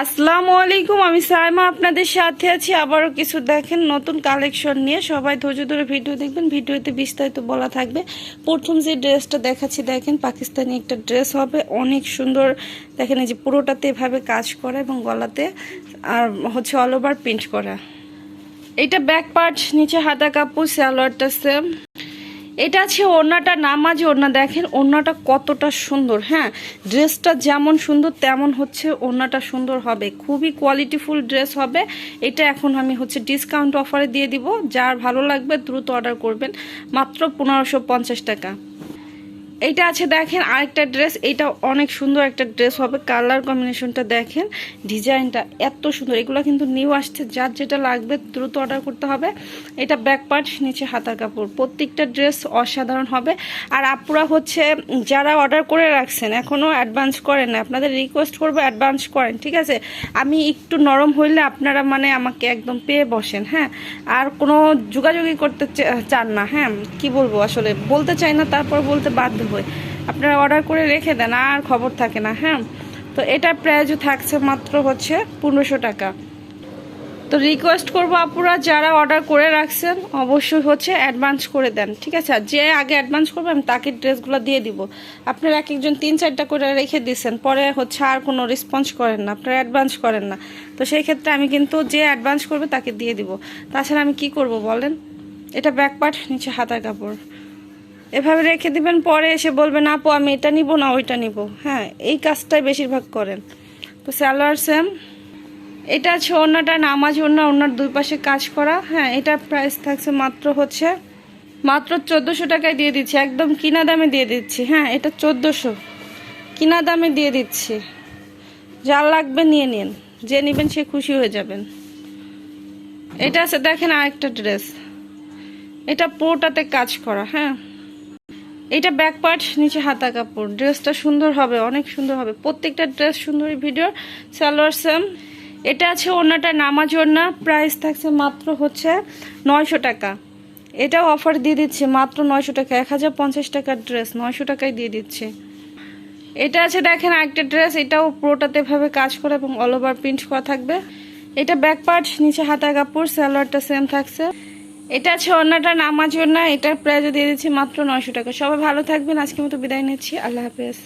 আসসালামু আলাইকুম, আমি সাইমা আপনাদের সাথে আছি। আবারও কিছু দেখেন নতুন কালেকশন নিয়ে। সবাই ধৈর্য ধরে ভিডিও দেখবেন। ভিডিওতে বিস্তারিত বলা থাকবে। প্রথম যে ড্রেসটা দেখাচ্ছি, দেখেন পাকিস্তানি একটা ড্রেস হবে। অনেক সুন্দর। দেখেন এই যে পুরোটাতে এভাবে কাজ করা এবং গলাতে আর হচ্ছে অল ওভার প্রিন্ট করা। এটা ব্যাক পার্ট নিচে হাতা কাপড়, সালোয়ারটা সেম এটা আছে ওড়নাটা নামাজ ওড়না, দেখেন ওড়নাটা কতটা সুন্দর হ্যাঁ? ড্রেসটা যেমন সুন্দর, তেমন হচ্ছে ওড়নাটা সুন্দর হবে। খুবই কোয়ালিটিফুল ড্রেস হবে। এটা এখন আমি হচ্ছে ডিসকাউন্ট অফারে দিয়ে দিব। যার ভালো লাগবে দ্রুত অর্ডার করবেন। মাত্র পনেরোশো টাকা। এইটা আছে, দেখেন আরেকটা ড্রেস এটা অনেক সুন্দর একটা ড্রেস হবে কালার কম্বিনেশনটা দেখেন ডিজাইনটা এত সুন্দর, এগুলো কিন্তু নিউ আসছে, যার যেটা লাগবে দ্রুত অর্ডার করতে হবে, এটা ব্যাক পার্ট নিচে হাতার কাপড়, প্রত্যেকটা ড্রেস অসাধারণ হবে, আর আপুরা হচ্ছে, যারা অর্ডার করে রাখছেন এখনও অ্যাডভান্স করেন না, আপনাদের রিকোয়েস্ট করব অ্যাডভান্স করেন, ঠিক আছে? আমি একটু নরম হইলে আপনারা মানে আমাকে একদম পেয়ে বসেন হ্যাঁ? আর কোনো যোগাযোগই করতে চান না হ্যাঁ? কি বলব আসলে, বলতে চাই না, তারপর বলতে বাধ্য হই আপনারা অর্ডার করে রেখে দেন, আর খবর থাকে না হ্যাঁ? তো এটার প্রাইজও থাকছে মাত্র হচ্ছে পনেরোশো টাকা। তো রিকোয়েস্ট করব আপুরা, যারা অর্ডার করে রাখছেন, অবশ্যই হচ্ছে অ্যাডভান্স করে দেন, ঠিক আছে? আর যে আগে অ্যাডভান্স করবে, আমি তাকে ড্রেসগুলো দিয়ে দিব। আপনারা এক একজন তিন চারটা করে রেখে দিচ্ছেন পরে হচ্ছে আর কোনো রেসপন্স করেন না, আপনারা অ্যাডভান্স করেন না। তো সেই ক্ষেত্রে আমি কিন্তু যে অ্যাডভান্স করবে, তাকে দিয়ে দিব। তাছাড়া আমি কি করব বলেন? এটা ব্যাকপার্ট নিচে হাতার কাপড়। এভাবে রেখে দিবেন, পরে এসে বলবেন, আপু, আমি এটা নিব না, ওইটা নিব। হ্যাঁ এই কাজটাই বেশিরভাগ করেন। তো স্যালোয়ার সেম। এটা আছে ওড়নাটা নামাজ ওড়না ওড়নার দুই পাশে কাজ করা। হ্যাঁ এটা প্রাইস থাকছে মাত্র হচ্ছে, মাত্র চোদ্দোশো টাকায় দিয়ে দিচ্ছি। একদম কিনা দামে দিয়ে দিচ্ছি। হ্যাঁ এটা চোদ্দোশো। কিনা দামে দিয়ে দিচ্ছি। যা লাগবে নিয়ে নিন। যে নেবেন সে খুশি হয়ে যাবেন। এটা আছে, দেখেন আরেকটা ড্রেস। এটা পুরোটাতে কাজ করা। হ্যাঁ। এটা ব্যাক পার্ট নিচে হাতা কাপড়। ড্রেসটা সুন্দর হবে, অনেক সুন্দর হবে। প্রত্যেকটা ড্রেস সুন্দর ভিডিও সালোয়ার সেম। এটা আছে ওনাটা নামাজ ওড়না প্রাইস থাকছে মাত্র হচ্ছে নয়শো টাকা। এটাও অফার দিয়ে দিচ্ছে, মাত্র নয়শো টাকা। এক হাজার পঞ্চাশ টাকার ড্রেস নয়শো টাকায় দিয়ে দিচ্ছে। এটা আছে দেখেন আরেকটা ড্রেস এটাও পুরোটাতে ভাবে কাজ করা এবং অল ওভার প্রিন্ট করা থাকবে। এটা ব্যাক পার্ট নিচে হাতা কাপড়, সালোয়ারটা সেম থাকছে। এটা আছে অন্যটা নামাজ না, এটার প্রাইজও দিয়ে দিচ্ছি মাত্র নয়শো টাকা। সবাই ভালো থাকবেন, আজকের মতো বিদায় নিচ্ছি। আল্লাহ হাফেজ।